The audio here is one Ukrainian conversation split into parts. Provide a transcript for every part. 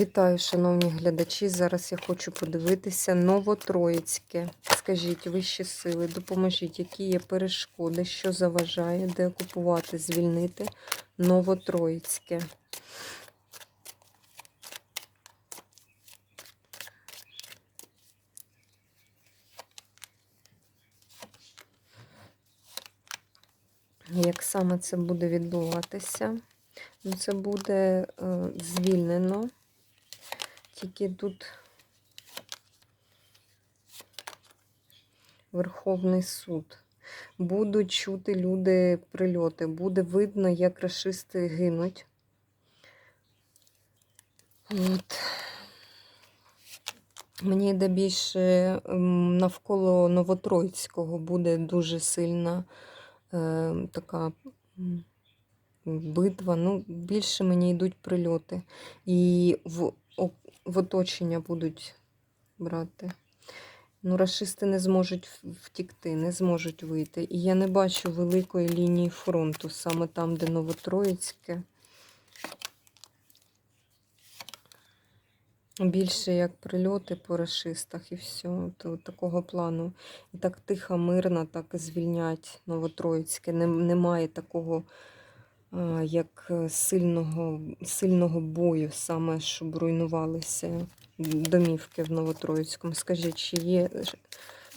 Вітаю, шановні глядачі. Зараз я хочу подивитися Новотроїцьке. Скажіть, вищі сили, допоможіть, які є перешкоди, що заважає, де окупувати, звільнити Новотроїцьке. Як саме це буде відбуватися? Ну, це буде е, звільнено. Тільки тут Верховний суд. Будуть чути люди прильоти. Буде видно, як рашисти гинуть. От. Мені йде більше ем, навколо Новотроїцького буде дуже сильна е, така битва. Ну, більше мені йдуть прильоти. І в, в оточення будуть брати. Ну, рашисти не зможуть втікти, не зможуть вийти. І я не бачу великої лінії фронту, саме там, де Новотроїцьке. Більше як прильоти по рашистах і все. То, такого плану. І так тихо, мирно, так і звільнять Новотроїцьке. Немає такого як е, сильного, сильного бою, саме щоб руйнувалися домівки в Новотроїцькому. Скажіть, чи є,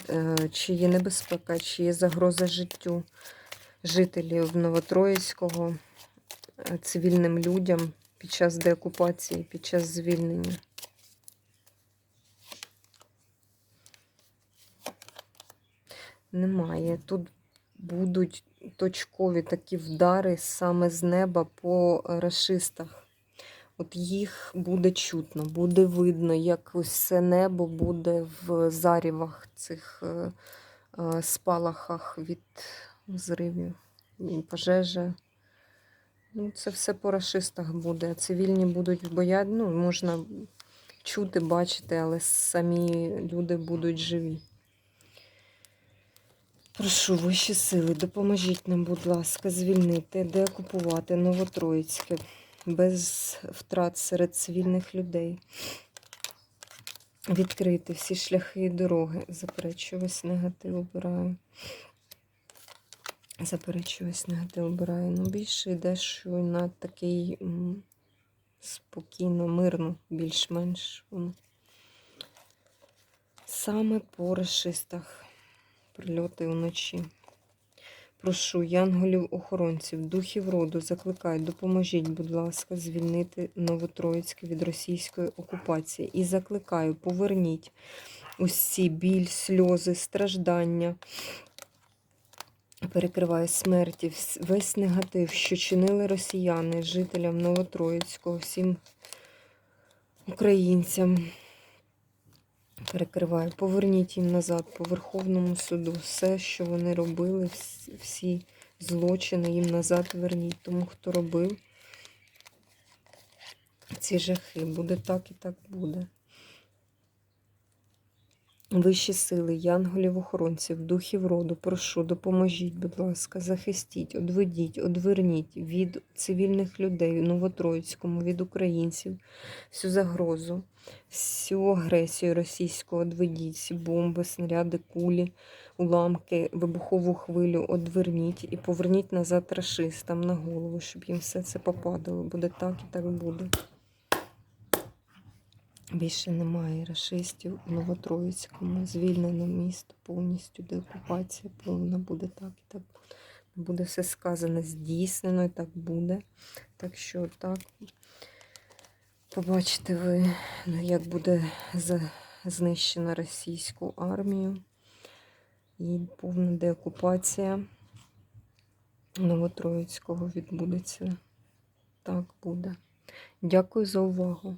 е, чи є небезпека, чи є загроза життю жителів Новотроїцького е, цивільним людям під час деокупації, під час звільнення? Немає. Тут будуть точкові такі вдари саме з неба по рашистах. От їх буде чутно, буде видно, як це небо буде в зарівах цих е, е, спалахах від зривів і пожежі. Ну, це все по рашистах буде. Цивільні будуть бояти, ну, можна чути, бачити, але самі люди будуть живі. Прошу вищі сили, допоможіть нам, будь ласка, звільнити, деокупувати Новотроїцьке без втрат серед цивільних людей. Відкрити всі шляхи і дороги. Заперечую весь негатив обираю. Заперечую весь негатив обираю. Ну, більше йде, що на такий спокійно, мирно, більш-менш. Саме по расистах прильоти вночі. Прошу янголів-охоронців, духів роду, закликаю, допоможіть, будь ласка, звільнити Новотроїцьке від російської окупації. І закликаю, поверніть усі біль, сльози, страждання, перекриває смерті, весь негатив, що чинили росіяни, жителям Новотроїцького, всім українцям. Перекриваю, поверніть їм назад по Верховному суду. Все, що вони робили, всі, злочини їм назад верніть. Тому хто робив ці жахи. Буде так і так буде. Вищі сили, янголів-охоронців, духів роду, прошу, допоможіть, будь ласка, захистіть, одведіть, одверніть від цивільних людей у Новотроїцькому, від українців, всю загрозу, всю агресію російську одведіть, всі бомби, снаряди, кулі, уламки, вибухову хвилю одверніть і поверніть назад рашистам на голову, щоб їм все це попадало. Буде так і так буде. Більше немає рашистів у Новотроїцькому. Звільнено місто повністю, деокупація повна буде так і так буде. Буде все сказане, здійснено і так буде. Так що так. Побачите ви, як буде знищена російську армію і повна деокупація Новотроїцького відбудеться. Так буде. Дякую за увагу.